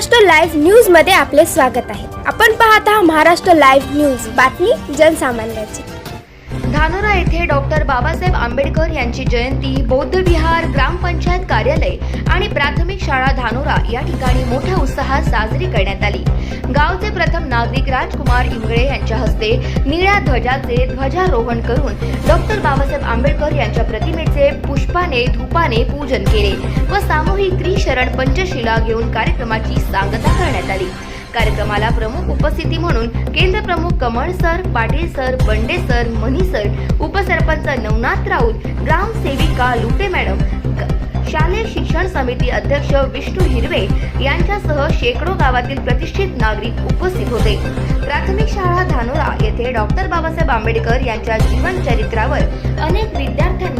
Maharashtra live न्यूजमध्ये आपले स्वागत आहे. आपण पाहत आहात महाराष्ट्र लाईव्ह न्यूज. बातमी जनसामान्याची. धानोरा येथे डॉक्टर बाबासाहेब आंबेडकर यांची जयंती बौद्ध विहार ग्रामपंचायत कार्यालय आणि प्राथमिक शाळा धानोरा या ठिकाणी मोठ्या उत्साहात साजरी करण्यात आली. गावचे प्रथम नागरिक राजकुमार इंगळे यांच्या हस्ते निळ्या ध्वजाचे ध्वजारोहण करून डॉक्टर बाबासाहेब आंबेडकर यांच्या प्रतिमेचे पुष्पाने धूपाने पूजन केले व सामूहिक त्रिशरण पंचशिला घेऊन कार्यक्रमाची सांगता करण्यात आली. कार्यक्रमाला प्रमुख उपस्थिती म्हणून केंद्र प्रमुख Kamal sir Patil sir Bande sir Mani sir उपसरपंच नवनाथ राऊत ग्रामसेविका लुटे मॅडम शालेय शिक्षण समिती अध्यक्ष विष्णू हिरवे यांच्यासह शेकडो गावातील प्रतिष्ठित नागरिक उपस्थित होते. प्राथमिक शाळा धानोरा येथे डॉक्टर बाबासाहेब आंबेडकर यांच्या जीवन चरित्रावर अनेक विद्यार्थ्यांनी